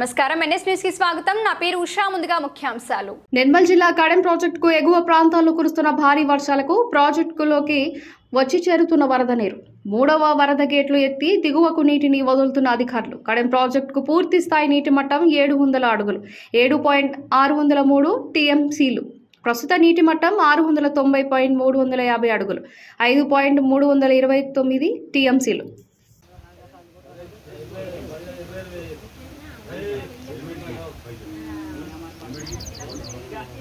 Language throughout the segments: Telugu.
నమస్కారం. ఎన్ఎస్ న్యూస్కి స్వాగతం. నా పేరు ఉషా. ముందుగా ముఖ్యాంశాలు. నిర్మల్ జిల్లా కడెం ప్రాజెక్టుకు ఎగువ ప్రాంతాల్లో కురుస్తున్న భారీ వర్షాలకు ప్రాజెక్టులోకి వచ్చి చేరుతున్న వరద నీరు. మూడవ వరద గేట్లు ఎత్తి దిగువకు నీటిని వదులుతున్న అధికారులు. కడెం ప్రాజెక్టుకు పూర్తి స్థాయి నీటి మట్టం ఏడు వందల అడుగులు ఏడు పాయింట్ ఆరు వందల మూడు టీఎంసీలు. ప్రస్తుత నీటి మట్టం ఆరు వందల తొంభై పాయింట్ మూడు వందల యాభై అడుగులు ఐదు పాయింట్ మూడు వందల ఇరవై తొమ్మిది టీఎంసీలు. అటు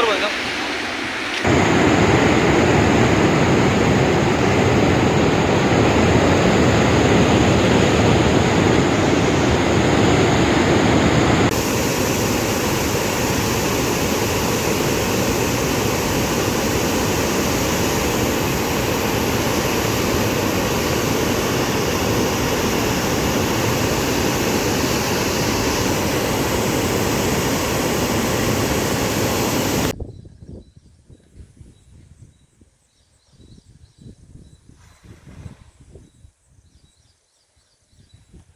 따로 가자.